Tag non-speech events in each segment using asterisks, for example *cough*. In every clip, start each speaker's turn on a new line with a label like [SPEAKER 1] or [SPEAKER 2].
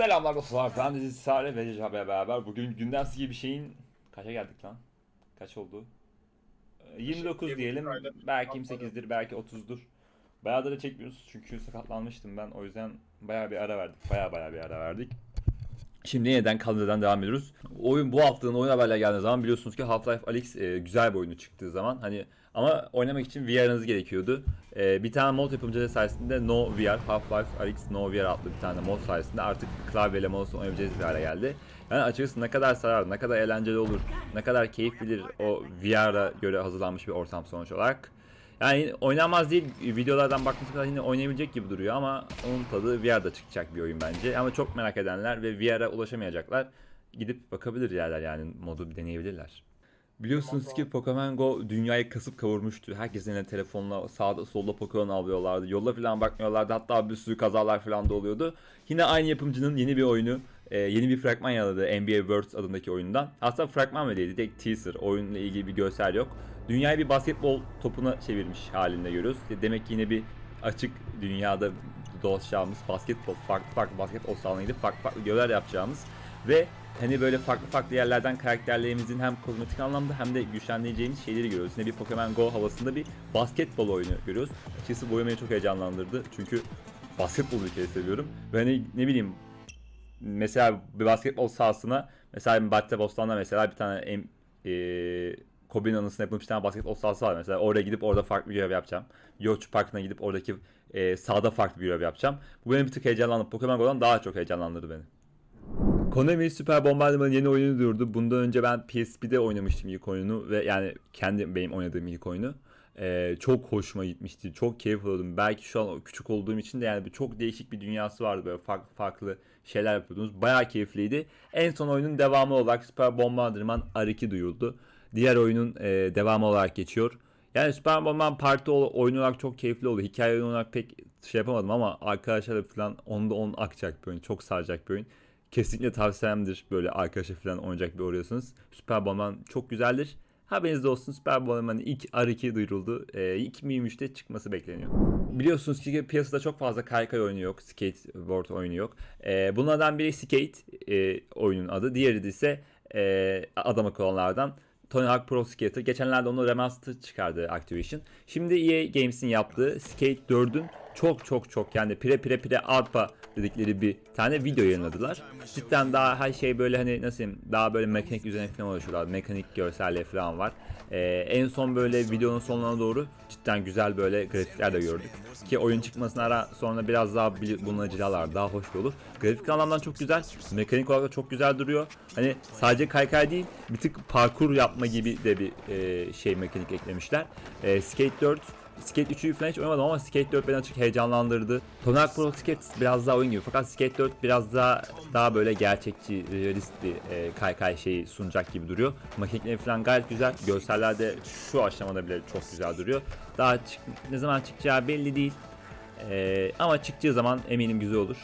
[SPEAKER 1] Selamlar dostlar. Ben de Sare ve Recep beraber bugün günden gibi bir şeyin kaça geldik lan? Kaç oldu? Ee, 29
[SPEAKER 2] Yirmi
[SPEAKER 1] diyelim. Belki
[SPEAKER 2] Atladı.
[SPEAKER 1] 28'dir, belki 30'dur. Bayağıdır da çekmiyoruz çünkü sakatlanmıştım ben. O yüzden bayağı bir ara verdik. Bayağı bayağı bir ara verdik. Şimdi yeniden kaldırdan devam ediyoruz. Oyun bu haftanın oyun haberler geldiği zaman biliyorsunuz ki Half-Life Alyx e, güzel bir oyunu çıktığı zaman hani ama oynamak için VR'ınız gerekiyordu. E, bir tane mod yapımcıları sayesinde No VR, Half-Life Alyx No VR adlı bir tane mod sayesinde artık klavyeyle mouse oynayabileceğiz bir hale geldi. Yani açıkçası ne kadar sarar, ne kadar eğlenceli olur, ne kadar keyiflidir o VR'a göre hazırlanmış bir ortam sonuç olarak. Yani oynanmaz değil, videolardan baktığınız kadar yine oynayabilecek gibi duruyor ama onun tadı VR'da çıkacak bir oyun bence. Ama çok merak edenler ve VR'a ulaşamayacaklar gidip bakabilir yerler yani modu deneyebilirler. Biliyorsunuz ki Pokemon Go dünyayı kasıp kavurmuştu. Herkesin eline telefonla sağda solda Pokemon avlıyorlardı. Yola falan bakmıyorlardı. Hatta bir sürü kazalar falan da oluyordu. Yine aynı yapımcının yeni bir oyunu, e, yeni bir fragman yayınladı NBA Worlds adındaki oyundan. Aslında fragman bile değil, direkt teaser. Oyunla ilgili bir görsel yok. Dünyayı bir basketbol topuna çevirmiş halinde görüyoruz. Demek ki yine bir açık dünyada dolaşacağımız basketbol, farklı farklı basketbol sahalarına gidip farklı farklı görevler yapacağımız ve hani böyle farklı farklı yerlerden karakterlerimizin hem kozmetik anlamda hem de güçlendireceğimiz şeyleri görüyoruz. Yine bir Pokemon Go havasında bir basketbol oyunu görüyoruz. Açıkçası bu beni çok heyecanlandırdı. Çünkü basketbolu bir seviyorum. Ve hani ne bileyim mesela bir basketbol sahasına mesela Batte Bostan'da mesela bir tane e, Kobe'nin anısına yapılmış bir tane basketbol sahası var mesela. Oraya gidip orada farklı bir görev yapacağım. Yoch Park'ına gidip oradaki e, sahada farklı bir görev yapacağım. Bu beni bir tık heyecanlandırdı. Pokemon Go'dan daha çok heyecanlandırdı beni. Konami Süper Bombardıman'ın yeni oyununu duyurdu. Bundan önce ben PSP'de oynamıştım ilk oyunu ve yani kendi benim oynadığım ilk oyunu. Ee, çok hoşuma gitmişti. Çok keyif alıyordum. Belki şu an küçük olduğum için de yani bir çok değişik bir dünyası vardı böyle farklı farklı şeyler yapıyordunuz. Bayağı keyifliydi. En son oyunun devamı olarak Süper Bombardıman R2 duyuruldu. Diğer oyunun e, devamı olarak geçiyor. Yani Süper Bomberman Parti oyunu olarak çok keyifli oldu. Hikaye oyunu olarak pek şey yapamadım ama arkadaşlarla falan onda on akacak bir oyun. Çok saracak bir oyun. Kesinlikle tavsiyemdir böyle arkadaşa falan oynayacak bir arıyorsanız. Süper Bomberman çok güzeldir. Haberiniz olsun Süper Bomberman'ın ilk R2 duyuruldu. Ee, 2023'te çıkması bekleniyor. Biliyorsunuz ki piyasada çok fazla kaykay oyunu yok. Skateboard oyunu yok. Ee, bunlardan biri Skate e, oyunun adı. Diğeri de ise e, adam akıllılardan Tony Hawk Pro Skater. Geçenlerde onu remaster çıkardı Activision. Şimdi EA Games'in yaptığı Skate 4'ün çok çok çok yani pire pire pire alfa dedikleri bir tane video yayınladılar. Cidden daha her şey böyle hani nasıl daha böyle mekanik üzerine falan uğraşıyorlar. Mekanik görselleri falan var. Ee, en son böyle videonun sonuna doğru cidden güzel böyle grafikler de gördük. Ki oyun çıkmasına ara sonra biraz daha bulunacılar daha hoş olur. Grafik anlamdan çok güzel. Mekanik olarak da çok güzel duruyor. Hani sadece kaykay değil bir tık parkur yapma gibi de bir e, şey mekanik eklemişler. E, Skate 4 Skate 3'ü falan hiç oynamadım ama Skate 4 beni açık heyecanlandırdı. Tony Hawk Pro Skate biraz daha oyun gibi fakat Skate 4 biraz daha daha böyle gerçekçi, realist bir e, kaykay şeyi sunacak gibi duruyor. Mekanikleri falan gayet güzel. Görseller de şu aşamada bile çok güzel duruyor. Daha çık- ne zaman çıkacağı belli değil. E, ama çıkacağı zaman eminim güzel olur.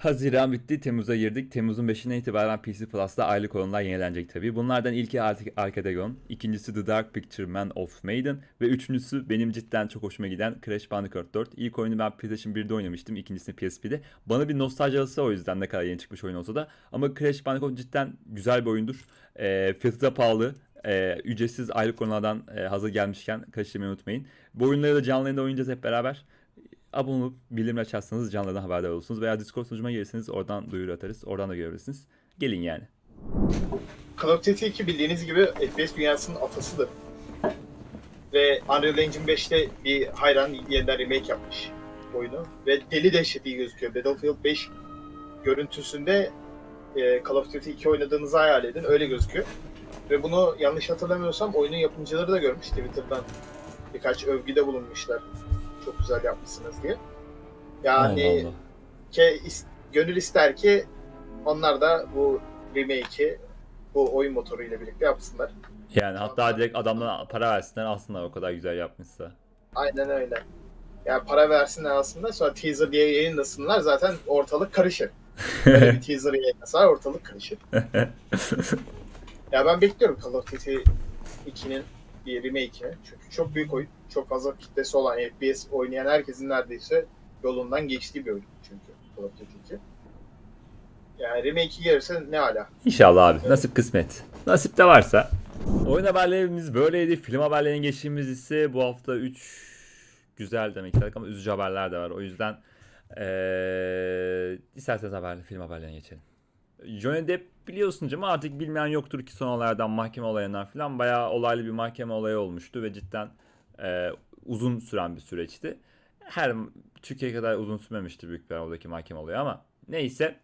[SPEAKER 1] Haziran bitti, Temmuz'a girdik. Temmuz'un 5'ine itibaren PC Plus'ta aylık olanlar yenilenecek tabii. Bunlardan ilki Ar- Arkadegon, ikincisi The Dark Picture Man of Maiden ve üçüncüsü benim cidden çok hoşuma giden Crash Bandicoot 4. İlk oyunu ben PlayStation 1'de oynamıştım, ikincisini PSP'de. Bana bir nostalji havası o yüzden ne kadar yeni çıkmış oyun olsa da. Ama Crash Bandicoot cidden güzel bir oyundur. E, fiyatı da pahalı. E, ücretsiz aylık oyunlardan e, hazır gelmişken kaçırmayı unutmayın. Bu oyunları da canlı yayında oynayacağız hep beraber abone olup bildirimleri açarsanız canlıdan haberdar olursunuz. Veya Discord sunucuma gelirseniz oradan duyuru atarız. Oradan da görebilirsiniz. Gelin yani.
[SPEAKER 2] Call of Duty 2 bildiğiniz gibi FPS dünyasının atasıdır. Ve Unreal Engine 5'te bir hayran yeniden remake yapmış oyunu. Ve deli dehşet iyi gözüküyor. Battlefield 5 görüntüsünde e, Call of Duty 2 oynadığınızı hayal edin. Öyle gözüküyor. Ve bunu yanlış hatırlamıyorsam oyunun yapımcıları da görmüş Twitter'dan. Birkaç övgüde bulunmuşlar. Çok güzel yapmışsınız diye. Yani ke, is- gönül ister ki onlar da bu remake'i bu oyun motoru ile birlikte yapsınlar.
[SPEAKER 1] Yani hatta direkt adamdan para versinler aslında o kadar güzel yapmışsa.
[SPEAKER 2] Aynen öyle. Yani para versinler aslında sonra teaser diye yayınlasınlar zaten ortalık karışır. Böyle bir *laughs* teaser yayınlasalar ortalık karışır. *laughs* Ya ben bekliyorum Call of Duty 2'nin bir remake'ini. Çünkü çok büyük oyun. Çok fazla kitlesi olan FPS oynayan herkesin neredeyse yolundan geçtiği bir oyun çünkü Call of Yani remake'i gelirse ne ala.
[SPEAKER 1] İnşallah abi. Nasip kısmet. Nasip de varsa. Oyun haberlerimiz böyleydi. Film haberlerine geçtiğimiz ise bu hafta 3 güzel demek istedik ama üzücü haberler de var. O yüzden ee, isterseniz haber, film haberlerine geçelim. Johnny Depp biliyorsunuz ama artık bilmeyen yoktur ki son olaylardan mahkeme olayından falan bayağı olaylı bir mahkeme olayı olmuştu ve cidden ee, uzun süren bir süreçti. Her Türkiye kadar uzun sürmemişti büyük bir oradaki mahkeme olayı ama neyse.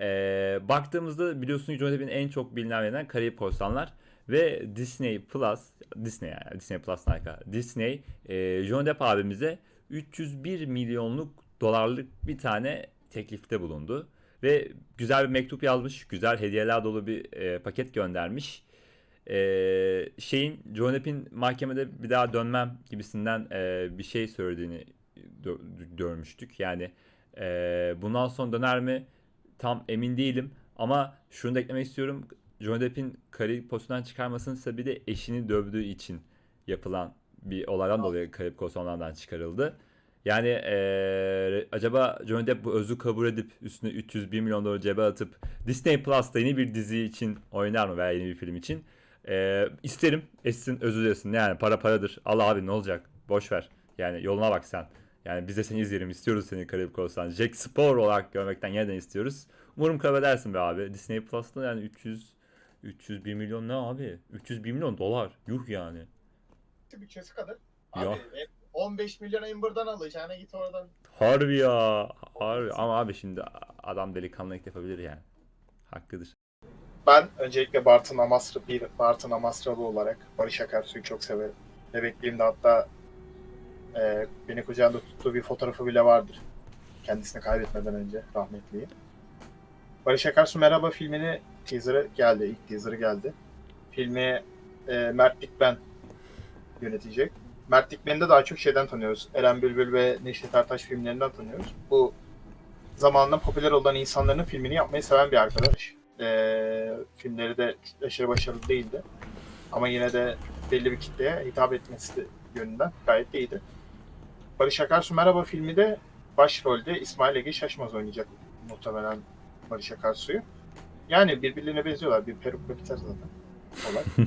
[SPEAKER 1] Ee, baktığımızda biliyorsunuz Johnny Depp'in en çok bilinenlerinden Karayip Korsanlar ve Disney Plus, Disney yani Disney Plus arka, Disney e, Johnny Depp abimize 301 milyonluk dolarlık bir tane teklifte bulundu. Ve güzel bir mektup yazmış, güzel hediyeler dolu bir e, paket göndermiş. E, şeyin Johnny Depp'in mahkemede bir daha dönmem gibisinden e, bir şey söylediğini gö- görmüştük. Yani e, bundan sonra döner mi tam emin değilim. Ama şunu da eklemek istiyorum. Johnny Depp'in Karayip Korsanları'ndan çıkarmasının sebebi de eşini dövdüğü için yapılan bir olaydan dolayı Karayip Korsanları'ndan çıkarıldı. Yani eee, acaba Johnny Depp bu özü kabul edip üstüne 301 milyon dolar cebe atıp Disney Plus'ta yeni bir dizi için oynar mı veya yeni bir film için? Eee isterim etsin özür dilesin. Yani para paradır. Allah abi ne olacak? Boş ver. Yani yoluna bak sen. Yani biz de seni izleyelim. istiyoruz seni Karayip Korsan. Jack Sparrow olarak görmekten yeniden istiyoruz. Umarım kabul edersin be abi. Disney Plus'ta yani 300 301 milyon ne abi? 301 milyon dolar. Yuh yani.
[SPEAKER 2] Bütçesi kadar.
[SPEAKER 1] Ya.
[SPEAKER 2] Abi e, 15 milyon Amber'dan alacağına git oradan.
[SPEAKER 1] Harbi ya. Harbi. Ama abi şimdi adam delikanlılık yapabilir yani. Hakkıdır.
[SPEAKER 2] Ben öncelikle Bartın Amasra, bir Bartın Amasralı olarak Barış Akarsu'yu çok severim. Bebekliğimde hatta e, beni kucağında tuttuğu bir fotoğrafı bile vardır. Kendisini kaybetmeden önce rahmetliyi. Barış Akarsu Merhaba filmini teaser'ı geldi. ilk teaser'ı geldi. Filmi e, Mert Dikmen yönetecek. Mert Dikmen'i daha çok şeyden tanıyoruz. Eren Bülbül ve Neşet Ertaş filmlerinden tanıyoruz. Bu zamanında popüler olan insanların filmini yapmayı seven bir arkadaş. Ee, filmleri de aşırı başarılı değildi. Ama yine de belli bir kitleye hitap etmesi de yönünden gayet iyiydi. Barış Akarsu Merhaba filmi de başrolde İsmail Ege Şaşmaz oynayacak muhtemelen Barış Akarsu'yu. Yani birbirlerine benziyorlar. Bir perukla biter zaten olay. *laughs*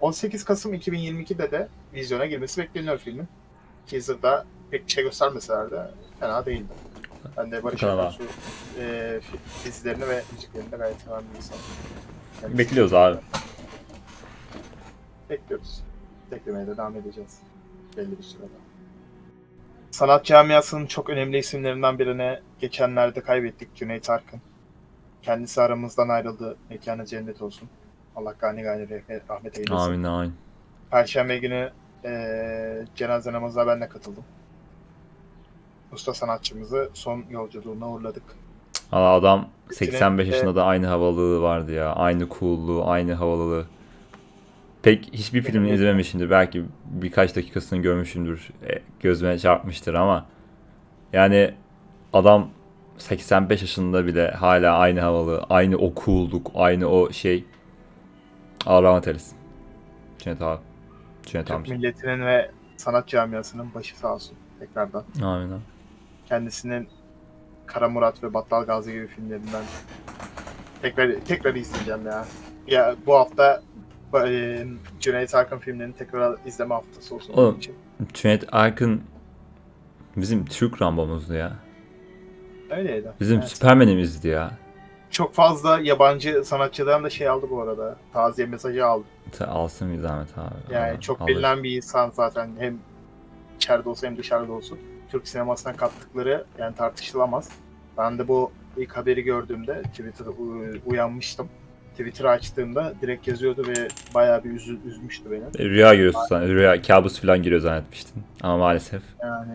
[SPEAKER 2] 18 Kasım 2022'de de vizyona girmesi bekleniyor filmin. Teaser'da pek bir şey göstermeseler de fena değildi. Ben de Barış
[SPEAKER 1] abi.
[SPEAKER 2] Akarsu e, dizilerini ve müziklerini de gayet seven bir insanım. Yani
[SPEAKER 1] Bekliyoruz abi.
[SPEAKER 2] Bekliyoruz. Beklemeye de devam edeceğiz. Belli bir sürede. Sanat camiasının çok önemli isimlerinden birine geçenlerde kaybettik Cüneyt Arkın. Kendisi aramızdan ayrıldı. Mekanı cennet olsun. Allah gani gani rahmet eylesin.
[SPEAKER 1] Amin amin.
[SPEAKER 2] Perşembe günü eee cenaze namazına ben de katıldım. Usta sanatçımızı son yolculuğuna uğurladık.
[SPEAKER 1] Valla adam 85
[SPEAKER 2] Evet.
[SPEAKER 1] yaşında da aynı havalılığı vardı ya. Aynı coolluğu, aynı havalılığı. Pek hiçbir filmini izlememişimdir. Belki birkaç dakikasını görmüşümdür. E, gözüme çarpmıştır ama yani adam 85 yaşında bile hala aynı havalı, aynı o coolluk, aynı o şey. Allah rahmet eylesin. Cüneyt abi. Cüneyt
[SPEAKER 2] Türk
[SPEAKER 1] amca.
[SPEAKER 2] milletinin ve sanat camiasının başı sağ olsun tekrardan.
[SPEAKER 1] Amin abi.
[SPEAKER 2] kendisinin Kara Murat ve Battal Gazi gibi filmlerinden tekrar tekrar izleyeceğim ya. Ya bu hafta e, Cüneyt Arkın filmlerini tekrar izleme haftası olsun
[SPEAKER 1] Oğlum.
[SPEAKER 2] için.
[SPEAKER 1] Cüneyt Arkın bizim Türk Rambo'muzdu ya.
[SPEAKER 2] Öyleydi.
[SPEAKER 1] Bizim
[SPEAKER 2] Evet.
[SPEAKER 1] Süpermen'imizdi ya.
[SPEAKER 2] Çok fazla yabancı sanatçıdan da şey aldı bu arada. Taziye mesajı aldı.
[SPEAKER 1] Ta- Alsın bir zahmet abi.
[SPEAKER 2] Yani
[SPEAKER 1] Allah-
[SPEAKER 2] çok
[SPEAKER 1] alır.
[SPEAKER 2] bilinen bir insan zaten hem içeride olsa hem dışarıda olsun. Türk sinemasına kattıkları yani tartışılamaz. Ben de bu ilk haberi gördüğümde Twitter'da u- uyanmıştım. Twitter'ı açtığımda direkt yazıyordu ve bayağı bir üzü- üzmüştü beni.
[SPEAKER 1] E, Rüya görüyorsun sen. Rüya, kabus falan giriyor zannetmiştin. Ama maalesef
[SPEAKER 2] Yani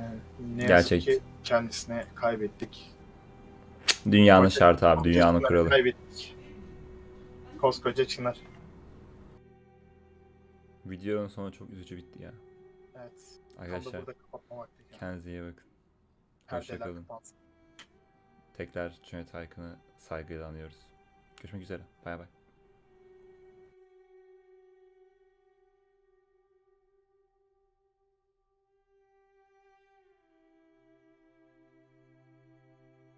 [SPEAKER 2] ne yazık
[SPEAKER 1] Gerçek.
[SPEAKER 2] ki kendisini kaybettik.
[SPEAKER 1] Dünyanın
[SPEAKER 2] Koca-
[SPEAKER 1] şartı abi. Dünyanın
[SPEAKER 2] Çınar'ı
[SPEAKER 1] kuralı.
[SPEAKER 2] Kaybettik. Koskoca Çınar.
[SPEAKER 1] Videonun sonu çok üzücü bitti ya.
[SPEAKER 2] Evet.
[SPEAKER 1] Arkadaşlar
[SPEAKER 2] burada kapatmamak
[SPEAKER 1] kendinize iyi bakın. Hoşçakalın. Tekrar Cüneyt Arkın'ı saygıyla anıyoruz. Görüşmek üzere. Bay bay.